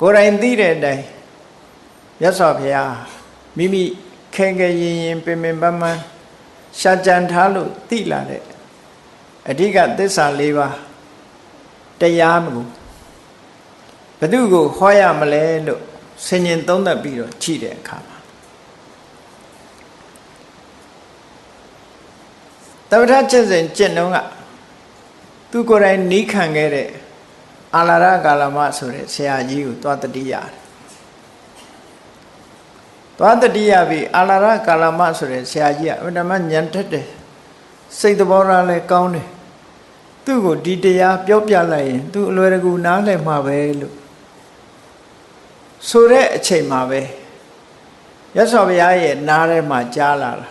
ကိုယ်တိုင်သိတဲ့အတိုင်းမြတ်စွာဘုရားမိမိခဲခဲရင်ရင်ပင်ပင်ပန်းပန်းရှာကြံထားလို့သိလာတဲ့အဓိကသစ္စာ၄ပါးတရားမကူဘသူကိုဟောရမလဲလို့ဆင်ញင်သုံးသပ်ပြီးတော့ကြည့်တဲ့အခါမှာတပ္ပထချက်စဉ်ကျင့်တော့ကသူကိုယ်တိုင်နီးခံခဲ့တဲ့ အာလာရကာလမဆိုတဲ့ဆရာကြီးကိုသွားတတိရတယ်သွားတတိယပြီးအာလာရကာလမဆိုတဲ့ဆရာကြီးကအမှန်တမ်းညံထက်တယ်စိတ်သဘောထားလည်းကောင်းတယ်သူ့ကိုဒီတရားပြောပြလိုက်ရင်သူအလွယ်တကူနားလည်မှာပဲလို့ဆိုတဲ့အချိန်မှာပဲရသော်ဘုရားရဲ့နားထဲမှာကြားလာတာ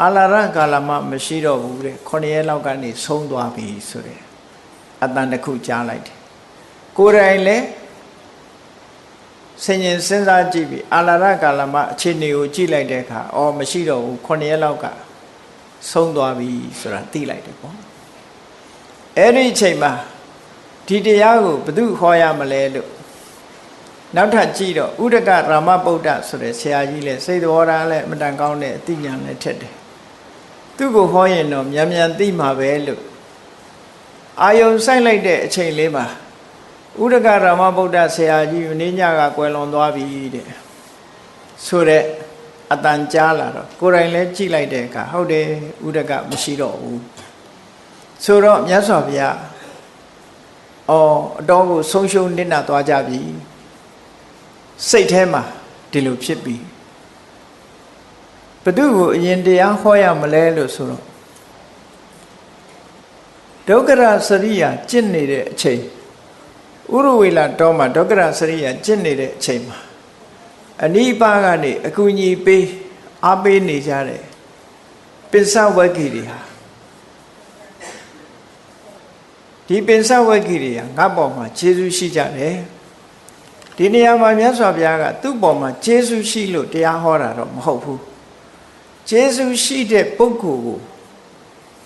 အာလာရကာလမမရှိတော့ဘူးတဲ့ခொနည်းလောက်ကနေဆုံးသွားပြီဆိုတဲ့အတန်တစ်ခုကြားလိုက်တယ် ကိုယ်တိုင်လည်းဆင်ញင်စဉ်းစားကြည့်ပြီးအာလာရကာလမအခြေအနေကိုကြည့်လိုက်တဲ့အခါအော်မရှိတော့ဘူးခொနည်းလောက်ကဆုံးသွားပြီဆိုတာသိလိုက်တယ်ပေါ့အဲ့ဒီအချိန်မှာဒီတရားကိုဘယ်သူဟောရမလဲလို့နောက်ထပ်ကြည့်တော့ဥဒကရာမဗုဒ္ဓဆိုတဲ့ဆရာကြီးလည်းစိတ်တော်ထားလည်းအမတန်ကောင်းတဲ့အသိဉာဏ်လည်းထက်တယ်သူ့ကိုဟောရင်တော့မြန်မြန်သိမှာပဲလို့အာယုံဆိုင်လိုက်တဲ့အချိန်လေးမှာ ဥဒကရာမဗုဒ္ဓဆရာကြီးမင်းညကကွယ်လွန်သွားပြီတဲ့ဆိုတဲ့အတန်ကြားလာတော့ကိုယ်တိုင်လည်းကြည့်လိုက်တဲ့အခါဟုတ်တယ်ဥဒကမရှိတော့ဘူးဆိုတော့မြတ်စွာဘုရားအော်အတော်ကိုဆုံးရှုံးနစ်နာသွားကြပြီစိတ်ထဲမှာဒီလိုဖြစ်ပြီးဘသူကိုအရင်တရားဟောရမလဲလို့ဆိုတော့ဒုက္ခရစရိယာကျင့်နေတဲ့အချိန် ဥရဝေလာတောမှာဒုက္ခရစရိယာကျင့်နေတဲ့အချိန်မှာအနိပါကနေအကူညီပေးအားပေးနေကြတယ်ပိစဝဂ္ဂီတွေဟာဒီပိစဝဂ္ဂီတွေဟာငါ့ပေါ်မှာခြေဆုရှိကြတယ်ဒီနေရာမှာမြတ်စွာဘုရားကသူ့ပေါ်မှာခြေဆုရှိလို့တရားဟောတာတော့မဟုတ်ဘူးခြေဆုရှိတဲ့ပုဂ္ဂိုလ်ကို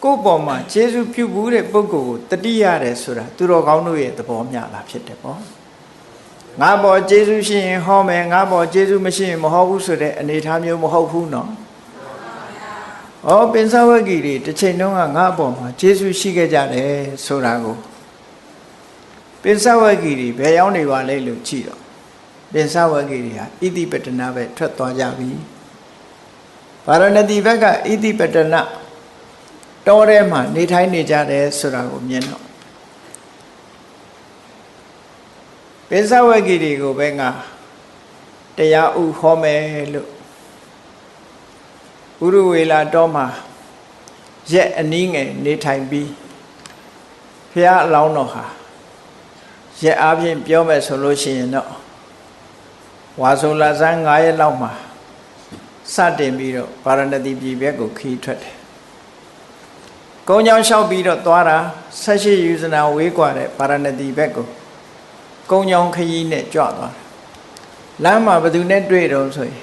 ကိုယ့်ပေါ်မှာခြေဆုပြုဘူးတဲ့ပုဂ္ဂိုလ်ကိုတတိရတယ်ဆိုတာသူတော်ကောင်းတို့ရဲ့သဘောမျှတာဖြစ်တယ်ပေါ့ငါပေါ်ခြေဆုရှိရင်ဟောမယ်ငါပေါ်ခြေဆုမရှိရင်မဟောဘူးဆိုတဲ့အနေအထားမျိုးမဟုတ်ဘူးနော်ဩပင်စဝဂီတွေတစ်ချိန်တုန်းကငါ့အပေါ်မှာခြေဆုရှိခဲ့ကြတယ်ဆိုတာကိုပင်စဝဂီတွေဘယ်ရောက်နေပါလဲလို့ကြည့်တော့ပင်စဝဂီတွေဟာဣတိပတနာပဲထွက်သွားကြပြီဗာရဏသီဘက်ကဣတိပတနာ တောထဲမှာနေထိုင်နေကြတယ်ဆိုတာကိုမြင်တော့ပင်စဝဂီတွေကိုပဲငါတရားဥဟောမယ်လို့ဥရဝေလာတောမှာရက်အနည်းငယ်နေထိုင်ပြီးဖះအလောင်းတော်ဟာရက်အားဖြင့်ပြောမယ်ဆိုလို့ရှိရင်တော့ဝါဆိုလာဇန်း9ရက်လောက်မှာစတင်ပြီးတော့ဗာရဏသီပြည်ဘက်ကိုခီးထွက်တယ်။ ကုန်းချောင်းလျှောက်ပြီးတော့သွားတာဆက်ရှိယူဇနာဝေးกว่าတဲ့ဗာရဏသီဘက်ကိုကုန်းချောင်းခရီးနဲ့ကြွသွားတယ်။လမ်းမှာဘယ်သူနဲ့တွေ့တော့ဆိုရင်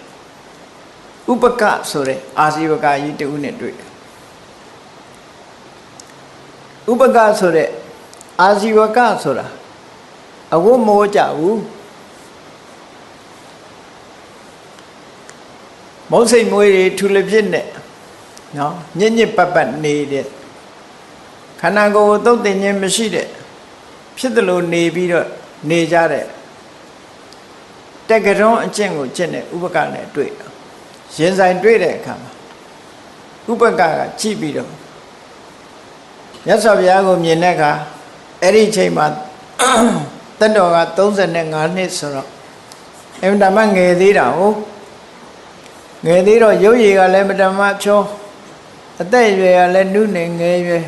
ဥပကဆိုတဲ့အာဇီဝကကြီးတူနဲ့တွေ့တယ်။ဥပကဆိုတဲ့အာဇီဝကဆိုတာအဝတ်မိုးကြဘူးမုံစိတ်မွေးတွေထူလဖြစ်နဲ့နော်ညစ်ညစ်ပတ်ပတ်နေတဲ့ ခန္ဓာကိုယ်သုတ်တင်ခြင်းမရှိတဲ့ဖြစ်တယ်လို့နေပြီးတော့နေကြတဲ့တက္ကရုံးအကျင့်ကိုကျင့်တဲ့ဥပကနဲ့တွေ့ရင်ဆိုင်တွေ့တဲ့အခါမှာဥပကကကြည့်ပြီးတော့မြတ်စွာဘုရားကိုမြင်တဲ့အခါအဲ့ဒီအချိန်မှာတတ်တော်က35နှစ်ဆိုတော့အင်တာမငယ်သေးတာဟုတ်ငယ်သေးတော့ရုပ်ရည်ကလည်းမတမချောအသက်အရွယ်ကလည်းနုနေငယ်ရွယ်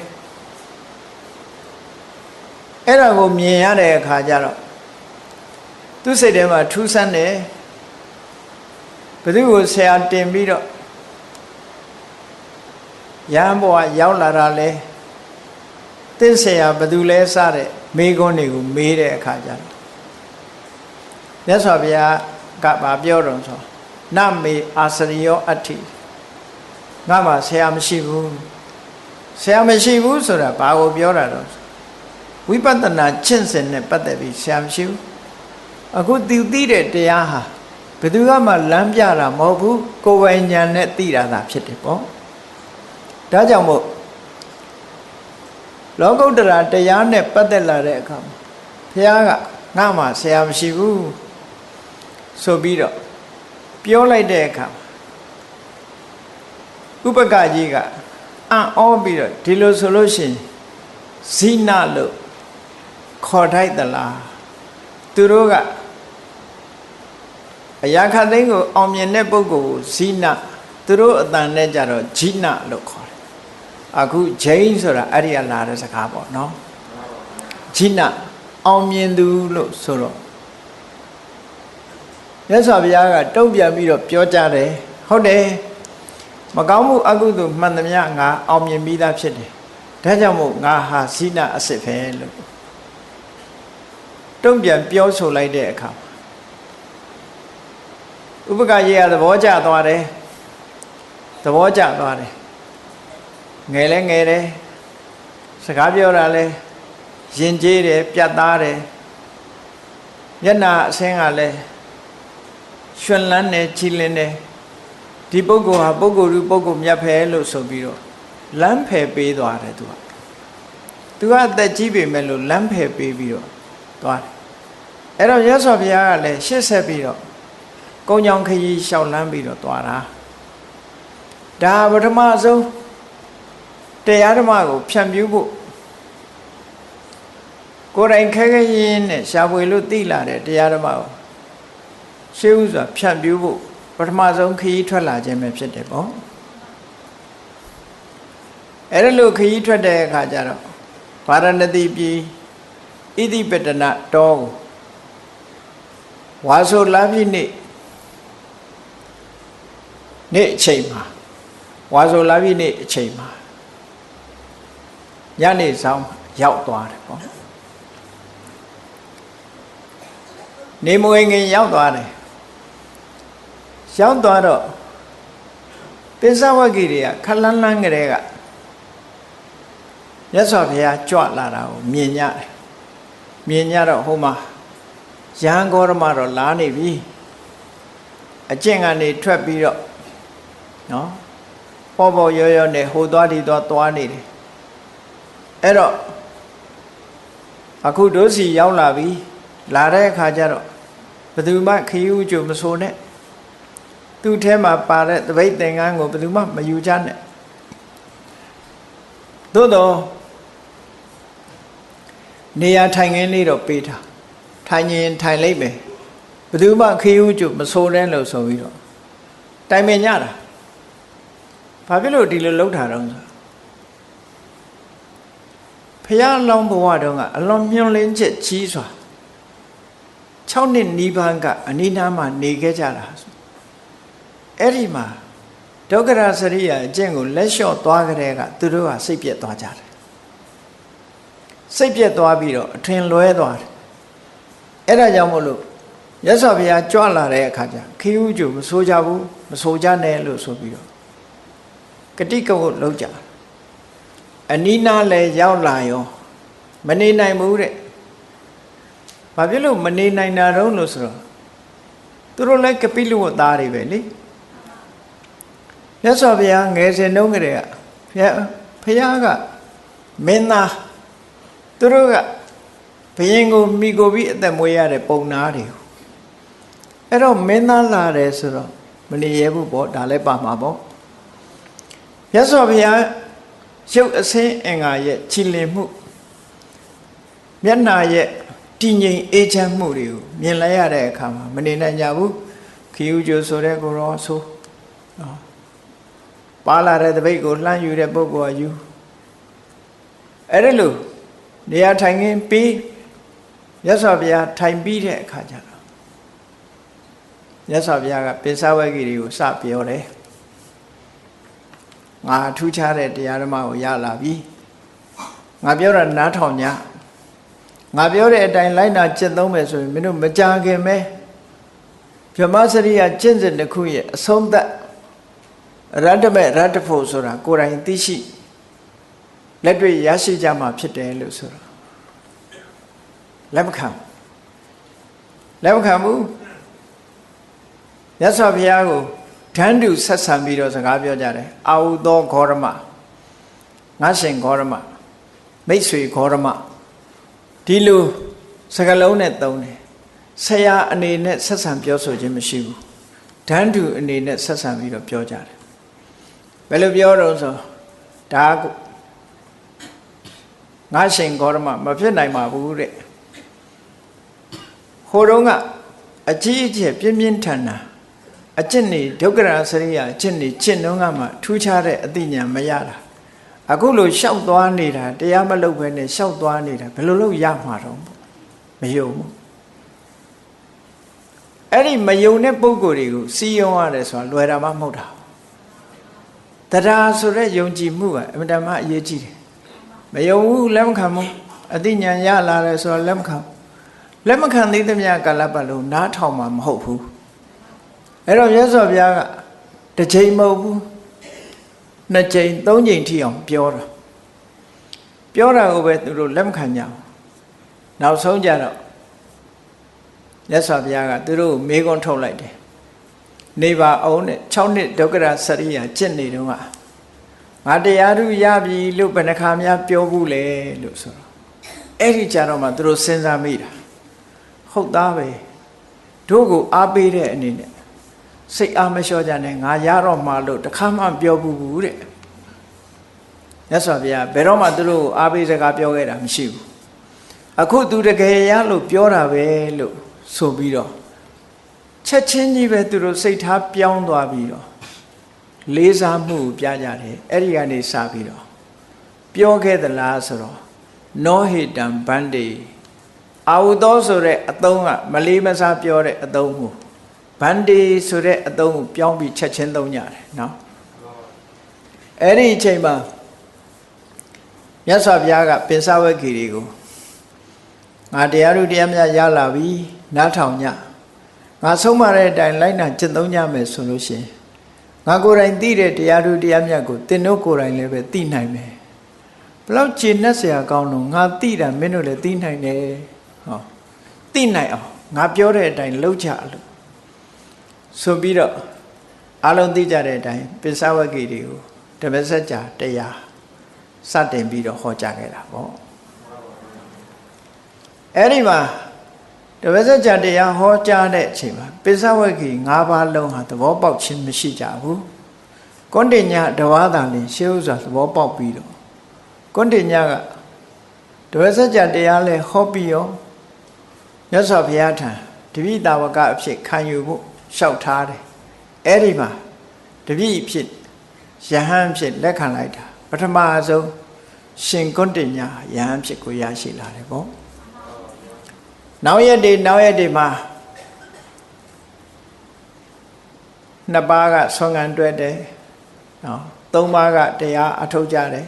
အဲ့ဒါကိုမြင်ရတဲ့အခါကျတော့သူ့စိတ်ထဲမှာထူးဆန်းတယ်ဘသူကိုဆရာတင်ပြီးတော့ရဟန်းဘဝရောက်လာတာလဲတင့်ဆရာဘသူလဲစတဲ့မေးခွန်းတွေကိုမေးတဲ့အခါကျတော့မြတ်စွာဘုရားကဗာပြောတော်ဆိုနမေအာစရိယောအဋ္ဌိငါမှဆရာမရှိဘူးဆရာမရှိဘူးဆိုတာဘာကိုပြောတာတော့ ဝိပဿနာကျင့်စဉ်နဲ့ပတ်သက်ပြီးဆရာမရှိဘူးအခုသူသိတဲ့တရားဟာဘယ်သူကမှလမ်းပြတာမဟုတ်ဘူးကိုယ်ပိုင်ဉာဏ်နဲ့သိတာသာဖြစ်တယ်ပေါ့ဒါကြောင့်မို့လောကုတ္တရာတရားနဲ့ပတ်သက်လာတဲ့အခါမှာဘုရားကငါမှဆရာမရှိဘူးဆိုပြီးတော့ပြောလိုက်တဲ့အခါဥပကကြီးကအံ့ဩပြီးတော့ဒီလိုဆိုလို့ရှိရင်ဇိနလို့ ခေါ်ထိုက်သလားသူတို့ကအရာခသိန်းကိုအောင်မြင်တဲ့ပုဂ္ဂိုလ်ကိုဇိနသူတို့အတန်နဲ့ကြတော့ဂျိနလို့ခေါ်တယ်အခုဂျိန်းဆိုတာအဲ့ဒီကလာတဲ့စကားပေါ့နော်ဂျိနအောင်မြင်သူလို့ဆိုတော့မြတ်စွာဘုရားကတုံ့ပြန်ပြီးတော့ပြောကြတယ်ဟုတ်တယ်မကောင်းမှုအကုသိုလ်မှန်သမျှငါအောင်မြင်ပြီးသားဖြစ်တယ်ဒါကြောင့်မို့ငါဟာဇိနအစစ်ပဲလို့ တုံ့ပြန်ပြောဆိုလိုက်တဲ့အခါဥပကရေကသဘောကျသွားတယ်သဘောကျသွားတယ်ငယ်လဲငယ်တယ်စကားပြောတာလဲရင်ကျေးတယ်ပြတ်သားတယ်မျက်နာအဆင်းကလည်းရွှင်လန်းတယ်ကြည်လင်တယ်ဒီပုဂ္ဂိုလ်ဟာပုဂ္ဂိုလ်လူပုဂ္ဂိုလ်မြတ်ဖဲလို့ဆိုပြီးတော့လမ်းဖယ်ပေးသွားတယ်သူကသူကအသက်ကြီးပေမဲ့လို့လမ်းဖယ်ပေးပြီးတော့သွားတယ် အဲ့တော့ရသော်ဘုရားကလည်းရှေ့ဆက်ပြီးတော့ကုံကြောင်ခရီးလျှောက်လန်းပြီးတော့သွားတာဒါပထမဆုံးတရားဓမ္မကို ဖြန့်ဖြူးဖို့ကိုယ်တိုင်ခဲခဲရင်းနဲ့ရှားပွေလို့သိလာတဲ့တရားဓမ္မကိုရှေးဥစွာဖြန့်ဖြူးဖို့ပထမဆုံးခရီးထွက်လာခြင်းပဲဖြစ်တယ်ပေါ့အဲ့ဒါလို့ခရီးထွက်တဲ့အခါကျတော့ဗာရဏသီပြည်ဣတိပတနတောကို ဝါဆိုလာပြီနေ့နေ့အချိန်မှာဝါဆိုလာပြီနေ့အချိန်မှာညနေဆောင်ရောက်သွားတယ်ပေါ့နေမဝင်ခင်ရောက်သွားတယ်ရောက်သွားတော့ပိဿဝဂီတွေကခလန်းလန်းကလေးကမြတ်စွာဘုရားကြွလာတာကိုမြင်ကြတယ်မြင်ကြတော့ဟိုမှာ ရဟန်းဂေါရမတော့လာနေပြီအကျင့်ကနေထွက်ပြီးတော့နော်ပေါ်ပေါ်ရောရောနဲ့ဟိုသွားဒီသွားသွားနေတယ်အဲ့တော့အခုတို့စီရောက်လာပြီလာတဲ့အခါကျတော့ဘယ်သူမှခရီးဥကြိုမဆိုနဲ့သူ့ထဲမှာပါတဲ့တပိတ်သင်္ကန်းကိုဘယ်သူမှမယူကြနဲ့သို့တော့နေရာထိုင်ခင်းလေးတော့ပေးထား ထိုင်ရင်ထိုင်လိုက်မယ်ဘယ်သူမှခရီးဥကြိုမဆိုနဲ့လို့ဆိုပြီးတော့တိုင်ပင်ကြတာဘာဖြစ်လို့ဒီလိုလှုပ်တာတော့ဆိုဖះလောင်းဘဝတုန်းကအလွန်မြွန်လင်းချက်ကြီးစွာ6နှစ်နီးပါးကအနိနာမှာနေခဲ့ကြတာအဲ့ဒီမှာဒုက္ခရာစရိယာအကျင့်ကိုလက်လျှော့သွားကြတဲ့ကသူတို့ကစိတ်ပြက်သွားကြတယ်စိတ်ပြက်သွားပြီးတော့အထင်လွဲသွားတယ် အဲ့ဒါကြောင့်မို့လို့ရသော်ဘုရားကြွလာတဲ့အခါကျခေဥကျုမဆိုးကြဘူးမဆိုးကြနဲ့လို့ဆိုပြီးတော့ကတိကဝတ်လုံးကြအနီးနားလဲရောက်လာရောမနေနိုင်ဘူးတဲ့ဘာဖြစ်လို့မနေနိုင်တာတော့လို့ဆိုတော့သူတို့လည်းကပိလူဝတ်သားတွေပဲလေမြတ်စွာဘုရားငယ်စဉ်တုန်းကတည်းကဘုရားဘုရားကမင်းသားသူတို့က ဘုရင်ကိုမိကိုပြီးအသက်မွေးရတဲ့ပုံနာတွေအဲ့တော့မင်းသားလာတယ်ဆိုတော့မနေရဘူးပေါ့ဒါလည်းပါမှာပေါ့မြတ်စွာဘုရားရုပ်အစင်းအင်္ဂါရဲ့ချီလင်မှုမျက်နာရဲ့တည်ငြိမ်အေးချမ်းမှုတွေကိုမြင်လိုက်ရတဲ့အခါမှာမနေနိုင်ကြဘူးခီးဥကျိုးဆိုတဲ့ကိုရောဆိုနော်ပါလာတဲ့တပိတ်ကိုလှမ်းယူတဲ့ပုဂ္ဂိုလ်ကယူအဲ့ဒါလို့နေရာထိုင်ခင်းပြီး ရသော်ဘုရားထိုင်ပြီးတဲ့အခါကျတော့ရသော်ဘုရားကပိဿဝဂီတွေကိုစပြောတယ်ငါထူးခြားတဲ့တရားဓမ္မကိုရလာပြီငါပြောတာနားထောင်ကြငါပြောတဲ့အတိုင်းလိုက်နာကျင့်သုံးမယ်ဆိုရင်မင်းတို့မကြခင်ပဲဗြဟ္မစရိယကျင့်စဉ်တစ်ခုရဲ့အဆုံးသတ်ရတ္တမေရတ္တဖို့ဆိုတာကိုယ်တိုင်သိရှိလက်တွေ့ရရှိကြမှာဖြစ်တယ်လို့ဆိုတော့ လက်မခံလက်မခံဘူးမြတ်စွာဘုရားကိုဓာန်တူဆက်ဆံပြီးတော့စကားပြောကြတယ်အာဟုသောဂေါရမငါရှင်ဂေါရမမိတ်ဆွေဂေါရမဒီလိုစကလုံးနဲ့သုံးတယ်ဆရာအနေနဲ့ဆက်ဆံပြောဆိုခြင်းမရှိဘူးဓာန်တူအနေနဲ့ဆက်ဆံပြီးတော့ပြောကြတယ်ဘယ်လိုပြောတော့ဆိုဒါငါရှင်ဂေါရမမဖြစ်နိုင်ပါဘူးတဲ့ ဟိုတုန်းကအကြီးအကျယ်ပြင်းပြင်းထန်ထန်အကျင့်နေဒုက္ခရာစရိယအကျင့်နေကျင့်တော့ကမှထူးခြားတဲ့အသိဉာဏ်မရတာအခုလိုရှောက်သွားနေတာတရားမလုပ်ဘဲနဲ့ရှောက်သွားနေတာဘယ်လိုလုပ်ရမှာတော့မယုံဘူးအဲ့ဒီမယုံတဲ့ပုံကိုယ်တွေကိုစီယုံရတယ်ဆိုတာလွယ်တာမှမဟုတ်တာတရားဆိုတဲ့ယုံကြည်မှုကအမြဲတမ်းအရေးကြီးတယ်မယုံဘူးလက်မခံဘူးအသိဉာဏ်ရလာတယ်ဆိုတာလက်မခံ လက်မခံသေးသမျှကာလပတ်လုံးနားထောင်မှာမဟုတ်ဘူးအဲ့တော့မြတ်စွာဘုရားကတစ်ချိန်မဟုတ်ဘူးနှစ်ချိန်သုံးချိန်ထိအောင်ပြောတာပြောတာကိုပဲသူတို့လက်မခံကြဘူးနောက်ဆုံးကြတော့မြတ်စွာဘုရားကသူတို့မေးခွန်းထုတ်လိုက်တယ်နေပါအောင်နဲ့6နှစ်ဒုက္ခရစရိယာကျင့်နေတော့ကငါတရားထုရပြီလို့ဘယ်နှခါများပြောဘူးလေလို့ဆိုတော့အဲ့ဒီကြတော့မှသူတို့စဉ်းစားမိတာ ဟုတ်သားပဲတို့ကိုအားပေးတဲ့အနေနဲ့စိတ်အားမလျှော့ကြနဲ့ငါရတော့မှလို့တခါမှပြောဘူးဘူးတဲ့မြတ်စွာဘုရားဘယ်တော့မှသူတို့အားပေးစကားပြောခဲ့တာမရှိဘူးအခုသူတကယ်ရလို့ပြောတာပဲလို့ဆိုပြီးတော့ချက်ချင်းကြီးပဲသူတို့စိတ်ထားပြောင်းသွားပြီးတော့လေးစားမှုပြကြတယ်အဲ့ဒီကနေစပြီးတော့ပြောခဲ့သလားဆိုတော့နောဟိတံဗန္တေ အာဟုသောဆိုတဲ့အသုံးကမလေးမစားပြောတဲ့အသုံးကိုဗန္ဒီဆိုတဲ့အသုံးကိုပြောင်းပြီးချက်ချင်းသုံးကြတယ်နော်အဲ့ဒီအချိန်မှာမြတ်စွာဘုရားကပင်စဝက်ဂီတွေကိုငါတရားတို့တရားမြတ်ရလာပြီနားထောင်ညငါဆုံးမတဲ့အတိုင်းလိုက်နာကျင့်သုံးကြမယ်ဆိုလို့ရှိရင်ငါကိုယ်တိုင်သိတဲ့တရားတို့တရားမြတ်ကိုသင်တို့ကိုယ်တိုင်လည်းပဲသိနိုင်မယ်ဘလောက်ကျေနပ်စရာကောင်းလို့ငါသိတာမင်းတို့လည်းသိနိုင်တယ် ဟောသိနိုင်အောင်ငါပြောတဲ့အတိုင်းလုပ်ကြလို့ဆိုပြီးတော့အလုံးသိကြတဲ့အတိုင်းပိဿဝဂီတွေကိုတပည့်ဆက်ကြာတရားစတင်ပြီးတော့ဟောကြားခဲ့တာပေါ့အဲ့ဒီမှာတပည့်ဆက်ကြာတရားဟောကြားတဲ့အချိန်မှာပိဿဝဂီ၅ပါးလုံးဟာသဘောပေါက်ခြင်းမရှိကြဘူးကွန်တင်ညာတဝါသာလင်ရှေးဥစွာသဘောပေါက်ပြီးတော့ကွန်တင်ညာကတပည့်ဆက်ကြာတရားလဲဟောပြီးရော မြတ်စွာဘုရားထံတပိတာဝကအဖြစ်ခံယူဖို့လျှောက်ထားတယ်အဲ့ဒီမှာတပိဖြစ်ယဟန်ဖြစ်လက်ခံလိုက်တာပထမဆုံးရှင်ကွန်းတင်ညာယဟန်ဖြစ်ကိုရရှိလာတယ်ပေါ့နောက်ရက်တွေနောက်ရက်တွေမှာနှစ်ပါးကဆွမ်းခံတွဲတယ်နော်သုံးပါးကတရားအထုတ်ကြတယ်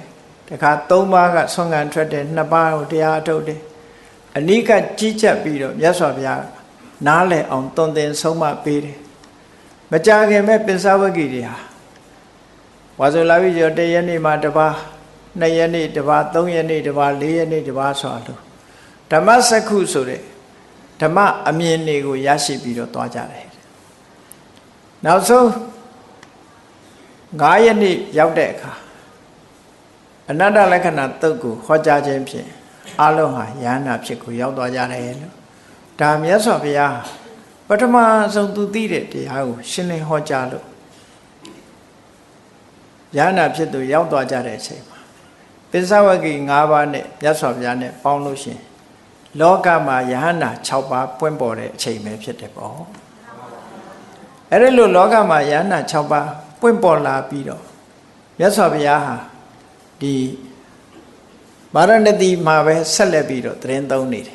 တခါသုံးပါးကဆွမ်းခံထွက်တယ်နှစ်ပါးကိုတရားအထုတ်တယ် အနိကကြီးချက်ပြီးတော့မြတ်စွာဘုရားနားလည်အောင်တွင်တင်ဆုံးမပေးတယ်မကြခင်မဲ့ပင်စဝဂီတွေဟာဝါဆိုလာပြီကျော်တရက်နေ့မှာတပါးနှစ်ရက်နေ့တပါးသုံးရက်နေ့တပါးလေးရက်နေ့တပါးဆိုလို့ဓမ္မစက္ခုဆိုတဲ့ဓမ္မအမြင်တွေကိုရရှိပြီးတော့သွားကြတယ်နောက်ဆုံး9ရက်နေ့ရောက်တဲ့အခါအနတ္တလက္ခဏာတုတ်ကိုဟောကြားခြင်းဖြင့် အလုံးဟာယန္နာဖြစ်ကိုရောက်သွားကြတယ်လို့ဒါမြတ်စွာဘုရားပထမဆုံးသူသိတဲ့တရားကိုရှင်းလင်းဟောကြားလို့ယန္နာဖြစ်သူရောက်သွားကြတဲ့အချိန်မှာပိဿဝဂီ၅ပါးနဲ့မြတ်စွာဘုရားနဲ့ပေါင်းလို့ရှင်လောကမှာယဟန္တာ6ပါးပွင့်ပေါ်တဲ့အချိန်ပဲဖြစ်တယ်ပေါ့အဲ့ဒါလို့လောကမှာယဟန္တာ6ပါးပွင့်ပေါ်လာပြီးတော့မြတ်စွာဘုရားဟာဒီ ဗာရဏသီမှာပဲဆက်လက်ပြီးတော့တရင်သုံးနေတယ်